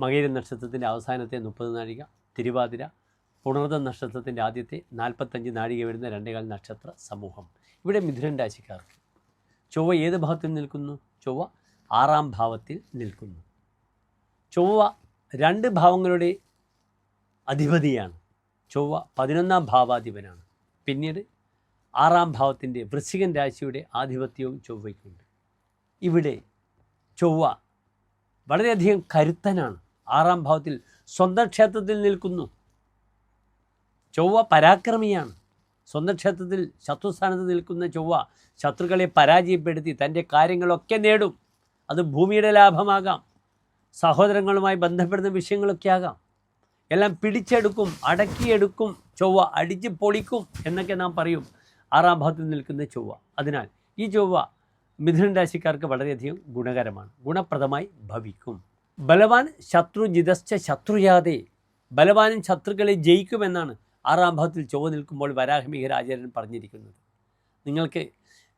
മകര നക്ഷത്രത്തിന്റെ അവസാനത്തെ മുപ്പത് നാഴിക തിരുവാതിര പുണർദ നക്ഷത്രത്തിന്റെ ആദ്യത്തെ നാൽപ്പത്തഞ്ച് നാഴിക വരുന്ന രണ്ടേകാൽ നക്ഷത്ര സമൂഹം. ഇവിടെ മിഥുനൻ രാശിക്കാർക്ക് ചൊവ്വ ഏത് ഭാവത്തിൽ നിൽക്കുന്നു? ചൊവ്വ ആറാം ഭാവത്തിൽ നിൽക്കുന്നു. ചൊവ്വ രണ്ട് ഭാവങ്ങളുടെ അധിപതിയാണ്. ചൊവ്വ പതിനൊന്നാം ഭാവാധിപനാണ്. പിന്നീട് ആറാം ഭാവത്തിന്റെ വൃശ്ചികൻ രാശിയുടെ ആധിപത്യവും ചൊവ്വയ്ക്കുണ്ട്. ഇവിടെ ചൊവ്വ വളരെയധികം കരുത്തനാണ്. ആറാം ഭാവത്തിൽ സ്വന്തം ക്ഷേത്രത്തിൽ നിൽക്കുന്നു. ചൊവ്വ പരാക്രമിയാണ്. സ്വന്തം ക്ഷേത്രത്തിൽ ശത്രുസ്ഥാനത്ത് നിൽക്കുന്ന ചൊവ്വ ശത്രുക്കളെ പരാജയപ്പെടുത്തി തന്റെ കാര്യങ്ങളൊക്കെ നേടും. അത് ഭൂമിയുടെ ലാഭമാകാം. സഹോദരങ്ങളുമായി ബന്ധപ്പെടുന്ന വിഷയങ്ങളൊക്കെ ആകാം. എല്ലാം പിടിച്ചെടുക്കും അടക്കിയെടുക്കും ചൊവ്വ അടിച്ച് പൊളിക്കും എന്നൊക്കെ നാം പറയും ആറാം ഭാഗത്ത് നിൽക്കുന്ന ചൊവ്വ. അതിനാൽ ഈ ചൊവ്വ മിഥുനൻ രാശിക്കാർക്ക് വളരെയധികം ഗുണകരമാണ്. ഗുണപ്രദമായി ഭവിക്കും. ബലവാൻ ശത്രു ജിതശ്ച ശത്രുജാതെ. ബലവാനും ശത്രുക്കളെ ജയിക്കുമെന്നാണ് ആറാം ഭാഗത്തിൽ ചൊവ്വ നിൽക്കുമ്പോൾ വരാഹമിഹരാചാര്യൻ പറഞ്ഞിരിക്കുന്നത്. നിങ്ങൾക്ക്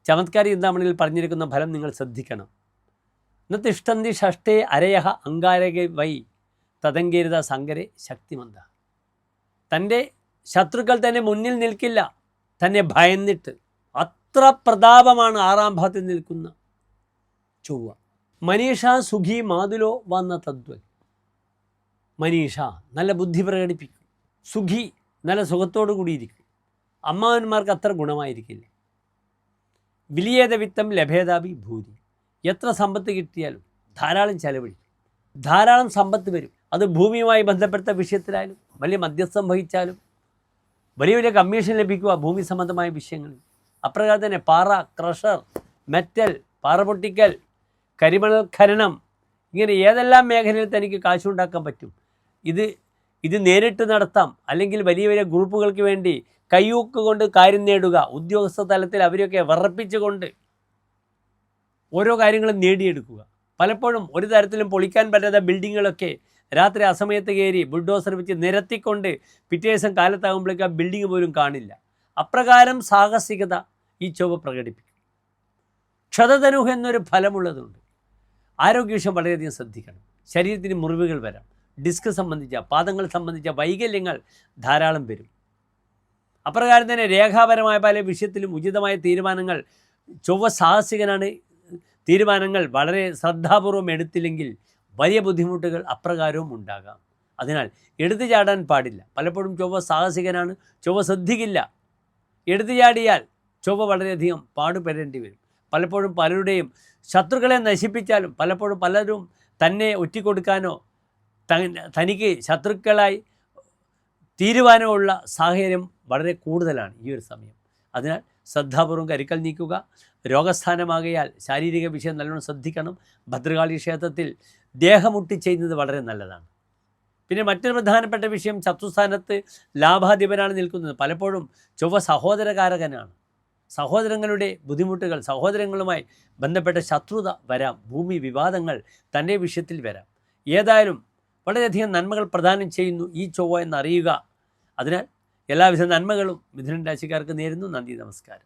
ചമത്കാരി ചിന്താമണിയിൽ പറഞ്ഞിരിക്കുന്ന ഫലം നിങ്ങൾ ശ്രദ്ധിക്കണം. ന ഇഷ്ടന്തി ഷഷ്ടേ അരയഹ അങ്കാരക വൈ തതങ്കേരിത സങ്കരെ ശക്തിമന്ത. തന്റെ ശത്രുക്കൾ തന്നെ മുന്നിൽ നിൽക്കില്ല. തന്നെ ഭയന്നിട്ട്. അത്ര പ്രതാപമാണ് ആറാം ഭാഗത്തിൽ നിൽക്കുന്ന ചൊവ്വ. മനീഷ സുഖി മാതുലോ വന്ന തദ്വൻ. മനീഷ നല്ല ബുദ്ധി പ്രകടിപ്പിക്കും. സുഖി നല്ല സുഖത്തോടു കൂടിയിരിക്കും. അമ്മാവന്മാർക്ക് അത്ര ഗുണമായിരിക്കില്ല. വിലിയേത വിത്തം ലഭേതാപി ഭൂരി. എത്ര സമ്പത്ത് കിട്ടിയാലും ധാരാളം ചെലവഴിക്കും. ധാരാളം സമ്പത്ത് വരും. അത് ഭൂമിയുമായി ബന്ധപ്പെട്ട വിഷയത്തിലായാലും വലിയ മധ്യസ്ഥം വഹിച്ചാലും വലിയ വലിയ കമ്മീഷൻ ലഭിക്കുക ഭൂമി സംബന്ധമായ വിഷയങ്ങളിൽ. അപ്രകാരം തന്നെ പാറ ക്രഷർ മെറ്റൽ പാറ പൊട്ടിക്കൽ കരിമണൽ ഖനനം ഇങ്ങനെ ഏതെല്ലാം മേഖലയിൽ തനിക്ക് കാശുണ്ടാക്കാൻ പറ്റും? ഇത് ഇത് നേരിട്ട് നടത്താം. അല്ലെങ്കിൽ വലിയ വലിയ ഗ്രൂപ്പുകൾക്ക് വേണ്ടി കയ്യൂക്ക് കൊണ്ട് കാര്യം നേടുക ഉദ്യോഗസ്ഥ തലത്തിൽ അവരെയൊക്കെ വിറപ്പിച്ചുകൊണ്ട് ഓരോ കാര്യങ്ങളും നേടിയെടുക്കുക. പലപ്പോഴും ഒരു തരത്തിലും പൊളിക്കാൻ പറ്റാത്ത ബിൽഡിങ്ങുകളൊക്കെ രാത്രി അസമയത്ത് കയറി ബുൾഡോസർ വെച്ച് നിരത്തിക്കൊണ്ട് പിറ്റേ ദിവസം കാലത്താകുമ്പോഴേക്കും ആ ബിൽഡിംഗ് പോലും കാണില്ല. അപ്രകാരം സാഹസികത ഈ ചൊവ്വ പ്രകടിപ്പിക്കും. ക്ഷതധനുഹ എന്നൊരു ഫലമുള്ളതുണ്ട്. ആരോഗ്യവിഷയം വളരെയധികം ശ്രദ്ധിക്കണം. ശരീരത്തിന് മുറിവുകൾ വരാം. ഡിസ്ക് സംബന്ധിച്ച പാദങ്ങൾ സംബന്ധിച്ച വൈകല്യങ്ങൾ ധാരാളം വരും. അപ്രകാരം തന്നെ രേഖാപരമായ പല വിഷയത്തിലും ഉചിതമായ തീരുമാനങ്ങൾ ചൊവ്വ സാഹസികനാണ് തീരുമാനങ്ങൾ വളരെ ശ്രദ്ധാപൂർവം എടുത്തില്ലെങ്കിൽ വലിയ ബുദ്ധിമുട്ടുകൾ അപ്രകാരവും ഉണ്ടാകാം. അതിനാൽ എടുത്തു ചാടാൻ പാടില്ല. പലപ്പോഴും ചൊവ്വ സാഹസികനാണ് ചൊവ്വ ശ്രദ്ധിക്കില്ല. എടുത്തു ചാടിയാൽ ചൊവ്വ വളരെയധികം പാടുപെടേണ്ടി വരും. പലപ്പോഴും പലരുടെയും ശത്രുക്കളെ നശിപ്പിച്ചാലും പലപ്പോഴും പലരും തന്നെ ഒറ്റിക്കൊടുക്കാനോ തനിക്ക് ശത്രുക്കളായി ഉള്ള സാഹചര്യം വളരെ കൂടുതലാണ് ഈ ഒരു സമയം. അതിനാൽ ശ്രദ്ധാപൂർവം കരുക്കൽ നീക്കുക. രോഗസ്ഥാനമാകയാൽ ശാരീരിക വിഷയം നല്ലോണം ശ്രദ്ധിക്കണം. ഭദ്രകാളി ക്ഷേത്രത്തിൽ ദേഹമുട്ടി ചെയ്യുന്നത് വളരെ നല്ലതാണ്. പിന്നെ മറ്റൊരു പ്രധാനപ്പെട്ട വിഷയം ശത്രുസ്ഥാനത്ത് ലാഭാധിപനാണ് നിൽക്കുന്നത്. പലപ്പോഴും ചൊവ്വ സഹോദരകാരകനാണ്. സഹോദരങ്ങളുടെ ബുദ്ധിമുട്ടുകൾ സഹോദരങ്ങളുമായി ബന്ധപ്പെട്ട ശത്രുത വരാം ഭൂമി വിവാദങ്ങൾ തന്റെ വിഷയത്തിൽ വരാം. ഏതായാലും വളരെയധികം നന്മകൾ പ്രദാനം ചെയ്യുന്നു ഈ ചൊവ്വ എന്നറിയുക. അതിനാൽ എല്ലാവിധ നന്മകളും മിഥുനൻ രാശിക്കാർക്ക് നേരുന്നു. നന്ദി നമസ്കാരം.